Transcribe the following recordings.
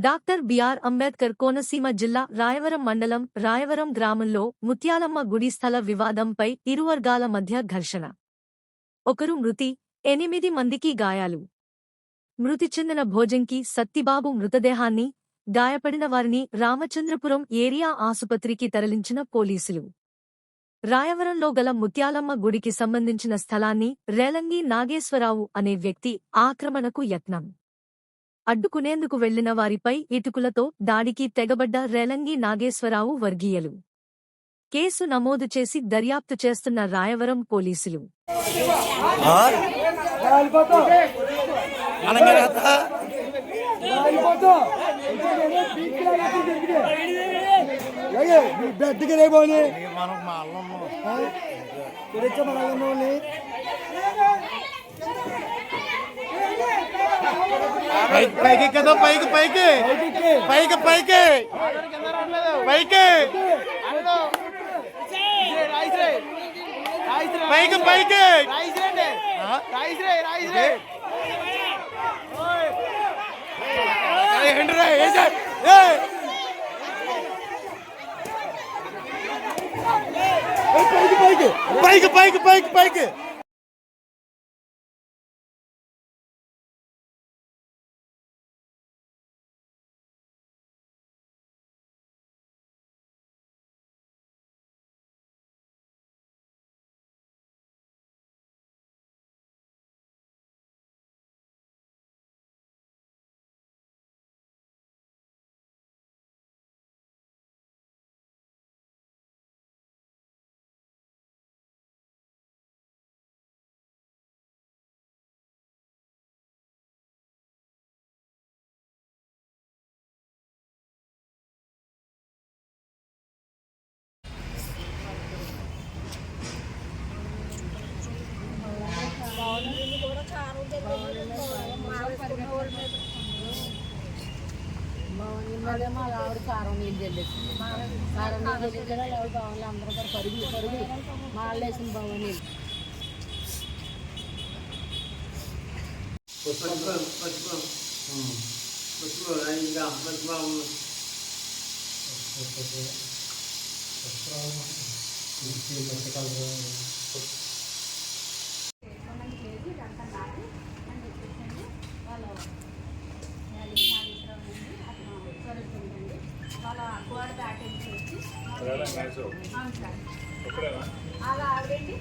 Doctor BR Ambedkar Konaseema జిల్లా రాయవరం మండలం రాయవరం గ్రామంలో ముత్యాలమ్మ గుడి స్థల వివాదంపై ఇరు వర్గాల మధ్య ఘర్షణ. ఒకరు మృతి ఎనిమిది మందికి గాయాలు. మృతి చెందిన భోజంకి సత్తిబాబు మృతదేహాన్ని గాయపడిన వారిని రామచంద్రపురం ఏరియా ఆసుపత్రికి తరలించిన పోలీసులు. రాయవరంలో గల ముత్యాలమ్మ గుడికి సంబంధించిన స్థలాన్ని రేలంగి నాగేశ్వరరావు అనే వ్యక్తి ఆక్రమణకు యత్నం. అడ్డుకునేందుకు వెళ్ళిన వారిపై ఇటుకులతో దాడికి తెగబడ్డ రేలంగి నాగేశ్వరరావు వర్గీయులు. కేసు నమోదు చేసి దర్యాప్తు చేస్తున్న రాయవరం పోలీసులు. బెడ్కి మనం మా అల్లం పైకి పైకి కదా పైకి పైకి పైకి పైకి పైకి పైకి పైకి ఆ? ఏయ్, ఏంటిరా? ఏం చే- ఏయ్! పైకి పైకి పైకి పైకి పైకి మళ్ళీ మా ఆవిడ కారం నీళ్ళు చెల్లేసి కారం నీళ్ళు చెల్లించడం ఆవిడ బాగుంది అందరూ కూడా పరుగు పరుగు మాళ్ళు వేసిన బాగుంది వాళ్ళ అలా ఆవిడండి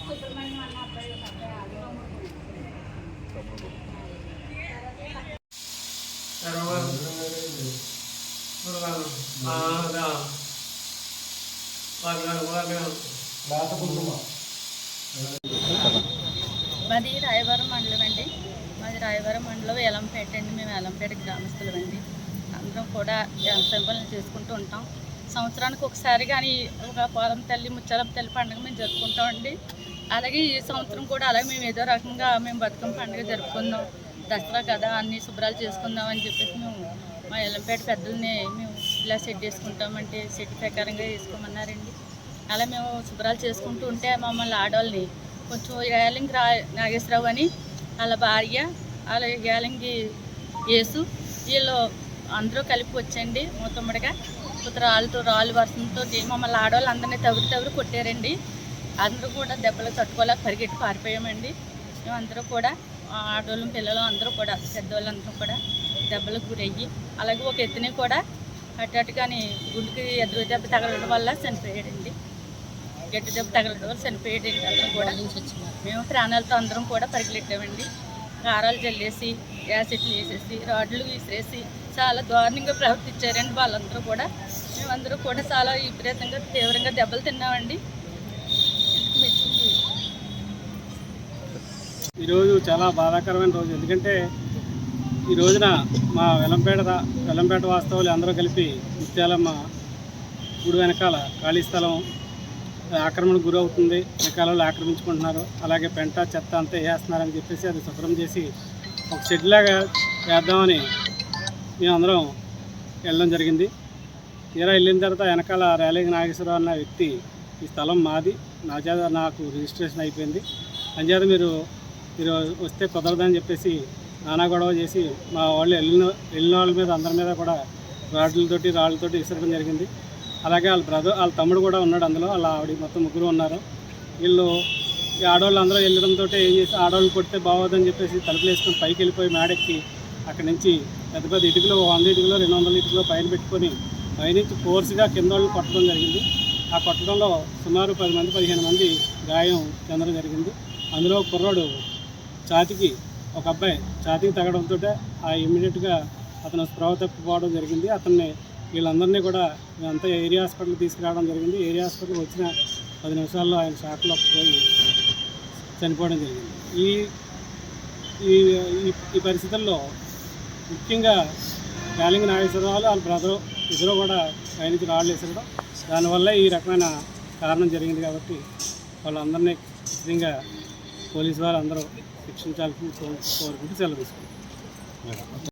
సుబ్రహ్మణ్యం అన్న అబ్బాయి ఒక అబ్బాయి మాది రాయవరం మండలం అండి. మాది రాయవరం మండలం ఎలంపేట అండి. మేము ఎలంపేట గ్రామస్తులం అండి. అందరం కూడా వ్యవసాయ చేసుకుంటూ ఉంటాం. సంవత్సరానికి ఒకసారి కానీ ఒక పొలం తల్లి ముచ్చాలం తల్లి పండుగ మేము జరుపుకుంటామండి అలాగే ఈ సంవత్సరం కూడా అలాగే మేము ఏదో రకంగా మేము బతుకమ్మ పండుగ జరుపుకుందాం. దసరా కదా అన్ని శుభ్రాలు చేసుకుందాం అని చెప్పేసి మేము మా ఎల్లంపేట పెద్దల్ని మేము ఇలా సెట్ చేసుకుంటామంటే సెట్ ప్రకారంగా వేసుకోమన్నారండి అలా మేము శుభ్రాలు చేసుకుంటూ ఉంటే మమ్మల్ని ఆడవాళ్ళని కొంచెం ఏలింగి రా నాగేశ్వరరావు అని వాళ్ళ భార్య వాళ్ళ యాలింగి యేసు వీళ్ళు అందరూ కలిపి వచ్చండి మూతమ్మడిగా కొత్త రాళ్ళతో రాళ్ళు వర్షంతో మమ్మల్ని ఆడవాళ్ళు అందరినీ తవిరి తగురు కొట్టారండి. అందరూ కూడా దెబ్బలు తట్టుకోలేక పరిగెట్టి పారిపోయామండి. మేమందరూ కూడా ఆడవాళ్ళం పిల్లలు అందరూ కూడా పెద్దవాళ్ళందరూ కూడా దెబ్బలకు గురయ్యి అలాగే ఒక ఎత్తుని కూడా అటు అటుగాని గుండెకి ఎదురు దెబ్బ తగలడం వల్ల చనిపోయాడండి. గట్టి దెబ్బ తగలడం వల్ల అందరం కూడా. మేము ప్రాణాలతో అందరం కూడా పరిగెట్టామండి కారాలు జల్లేసి యాసిడ్లు వేసేసి రాడ్లు విసిరేసి చాలా దారుణంగా ప్రవర్తించారండి వాళ్ళందరూ కూడా. మేమందరూ కూడా చాలా విపరీతంగా తీవ్రంగా దెబ్బలు తిన్నామండి. ఈరోజు చాలా బాధాకరమైన రోజు. ఎందుకంటే ఈ రోజున మా వెల్లంపేట వెల్లంపేట వాస్తవులు అందరూ కలిపి ముత్యాలమ్మ గుడి వెనకాల ఖాళీ స్థలం ఆక్రమణకు గురవుతుంది. వెనకాలలో ఆక్రమించుకుంటున్నారు. అలాగే పెంట చెత్త అంతా వేస్తున్నారని చెప్పేసి అది శుభ్రం చేసి ఒక షెడ్ లాగా వేద్దామని మేమందరం వెళ్ళడం జరిగింది. తీరా వెళ్ళిన తర్వాత వెనకాల రేలింగ్ నాగేశ్వరరావు అన్న వ్యక్తి ఈ స్థలం మాది. నా చేత నాకు రిజిస్ట్రేషన్ అయిపోయింది. అంచేత మీరు మీరు వస్తే కుదరదని చెప్పేసి నానా గొడవ చేసి మా వాళ్ళు వెళ్ళిన వెళ్ళిన వాళ్ళ మీద అందరి మీద కూడా రాడ్లతోటి రాళ్ళతోటి విసరడం జరిగింది. అలాగే వాళ్ళ బ్రదర్ వాళ్ళ తమ్ముడు కూడా ఉన్నాడు అందులో వాళ్ళ ఆవిడ మొత్తం ముగ్గురు ఉన్నారు. వీళ్ళు ఈ ఆడవాళ్ళు అందరూ వెళ్ళడంతో ఏం చేసి ఆడవాళ్ళు కొడితే బాగోదని చెప్పేసి తలుపులు వేసుకొని పైకి వెళ్ళిపోయి మేడెక్కి అక్కడి నుంచి పెద్ద పెద్ద ఇటుకలు వంద ఇటుకలు రెండు వందల ఇటుకలు పైన పెట్టుకొని పైనుంచి ఫోర్స్గా కింద వాళ్ళు కొట్టడం జరిగింది. ఆ కొట్టడంలో సుమారు పది మంది పదిహేను మంది గాయం చెందడం జరిగింది. అందులో కుర్రాడు ఛాతికి ఒక అబ్బాయి ఛాతికి తగ్గడంతో ఆ ఇమ్మీడియట్గా అతను స్ప్రవ తప్పిపోవడం జరిగింది. అతన్ని వీళ్ళందరినీ కూడా అంతా ఏరియా హాస్పిటల్కి తీసుకురావడం జరిగింది. ఏరియా హాస్పిటల్ వచ్చిన పది నిమిషాల్లో ఆయన షాక్లో పోయి చనిపోవడం జరిగింది. ఈ ఈ ఈ- పరిస్థితుల్లో ముఖ్యంగా గాలింగ్ నాగేశ్వరరావు వాళ్ళ బ్రదరు ఇద్దరు కూడా పైనుంచి రాళ్ళు వేసడం దానివల్ల ఈ రకమైన కారణం జరిగింది కాబట్టి వాళ్ళందరినీ ఖచ్చితంగా పోలీసు వారు అందరూ శిక్షించాల్సి కోరుకుంటూ సెలవు తీసుకుంటారు